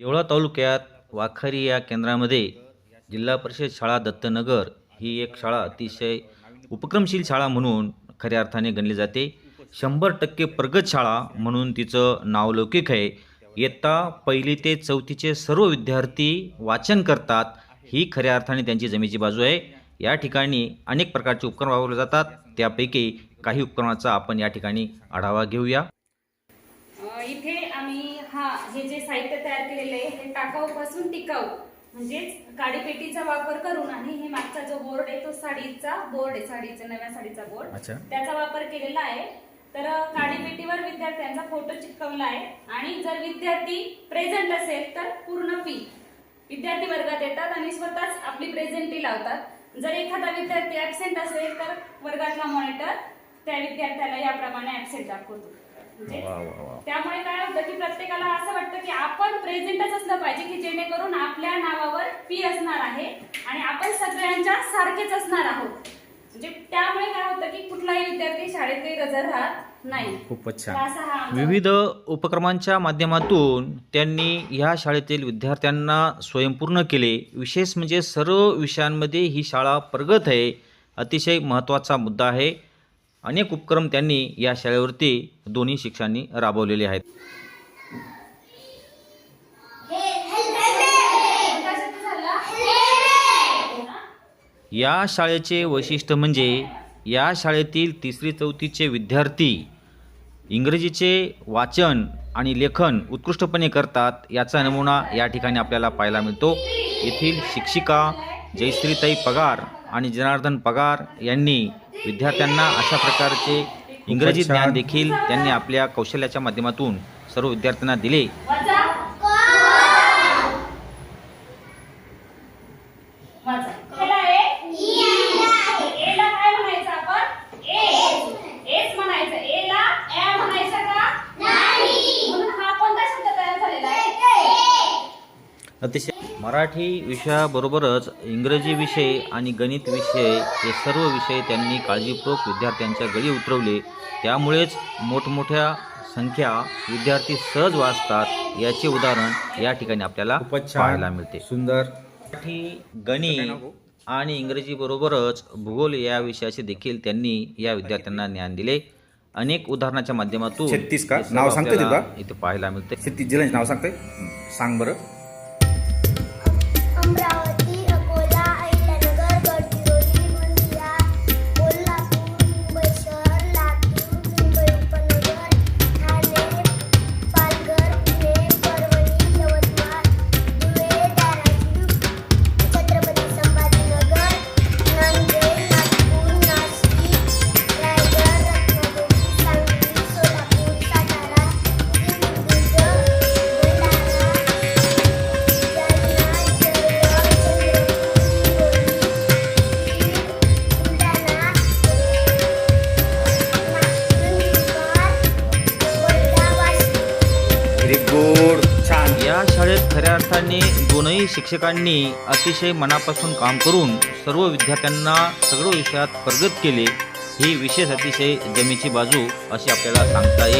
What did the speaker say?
देवळा तालुक्यात वाखरी या केंद्रामध्ये जिल्हा परिषद शाळा दत्तनगर ही एक शाळा अतिशय उपक्रमशील शाळा म्हणून खऱ्या अर्थाने गणली जाते. शंभर टक्के प्रगत शाळा म्हणून तिचं नावलौकिक आहे. इयत्ता पहिली ते चौथीचे सर्व विद्यार्थी वाचन करतात ही खऱ्या अर्थाने त्यांची जमेची बाजू आहे. या ठिकाणी अनेक प्रकारचे उपक्रम वापरले जातात. त्यापैकी काही उपक्रमाचा आपण या ठिकाणी आढावा घेऊया. इथे आम्ही हा हे जे साहित्य तयार केलेलं आहे हे टाकाऊ पासून टिकाऊ. म्हणजेच काडीपेटीचा वापर करून आणि हे मागचा जो बोर्ड आहे तो साडीचा बोर्ड आहे साडीचा नव्या साडीचा बोर्ड अच्छा. त्याचा वापर केलेला आहे. तर काडीपेटीवर विद्यार्थ्यांचा फोटो चिटकवला आहे. आणि जर विद्यार्थी प्रेझेंट असेल तर पूर्ण फी विद्यार्थी वर्गात येतात आणि स्वतःच आपली प्रेझेंटी लावतात. जर एखादा विद्यार्थी ऍबसेंट असेल तर वर्गातला मॉनिटर त्या विद्यार्थ्याला याप्रमाणे ऍबसेंट दाखवतो. म्हणजे त्यामुळे काय होतं की प्रत्येकाला असं वाटतं की आपण प्रेझेंटच असलं पाहिजे की जेणेकरून आपल्या नावावर फी असणार आहे आणि आपण सगळ्यांच्या सारखेच असणार आहोत. म्हणजे त्यामुळे काय होतं की कुठलाही विद्यार्थी शाळेत काही गजर राहत नाही. खूपच छान. विविध उपक्रमांच्या माध्यमातून त्यांनी ह्या शाळेतील विद्यार्थ्यांना स्वयंपूर्ण केले. विशेष म्हणजे सर्व विषयांमध्ये ही शाळा प्रगत आहे. अतिशय महत्त्वाचा मुद्दा आहे. अनेक उपक्रम त्यांनी या शाळेवरती दोन्ही शिक्षकांनी राबवलेले आहेत? या शाळेचे वैशिष्ट्य म्हणजे या शाळेतील तिसरी चौथीचे विद्यार्थी इंग्रजीचे वाचन आणि लेखन उत्कृष्टपणे करतात याचा नमुना या ठिकाणी आपल्याला पाहायला मिळतो येथील शिक्षिका जयश्रीताई पगार आणि जनार्दन पगार यांनी विद्यार्थ्यांना अशा प्रकारचे इंग्रजी. ज्ञान देखील त्यांनी आपल्या कौशल्याच्या माध्यमातून सर्व विद्यार्थ्यांना दिले वाचा. वाचा. पहिला आहे एला काय म्हणायचं आपण ए एच म्हणायचं एला ए म्हणायचं का नाही म्हणून हा कोणता शब्द तयार झालेला आहे अतिशय मराठी विषयाबरोबरच इंग्रजी विषय आणि गणित विषय हे सर्व विषय त्यांनी काळजीपूर्वक विद्यार्थ्यांच्या गळी उतरवले. त्यामुळेच मोठमोठ्या संख्या विद्यार्थी सहज वाचतात याचे उदाहरण या ठिकाणी आपल्याला पाहायला मिळते. सुंदर. मराठी गणित आणि इंग्रजीबरोबरच भूगोल या विषयाचे देखील त्यांनी या विद्यार्थ्यांना ज्ञान दिले. अनेक उदाहरणाच्या माध्यमातून छत्तीस का? नाव सांगता? इथे पाहायला मिळते. शेती जिल्ह्याचे नाव सांगते सांग बरं. lembrar. या शाळेत खऱ्या अर्थाने दोनही शिक्षकांनी अतिशय मनापासून काम करून सर्व विद्यार्थ्यांना सगळं विषयात प्रगत केले ही विशेष अतिशय जमेची बाजू अशी आपल्याला सांगता येईल.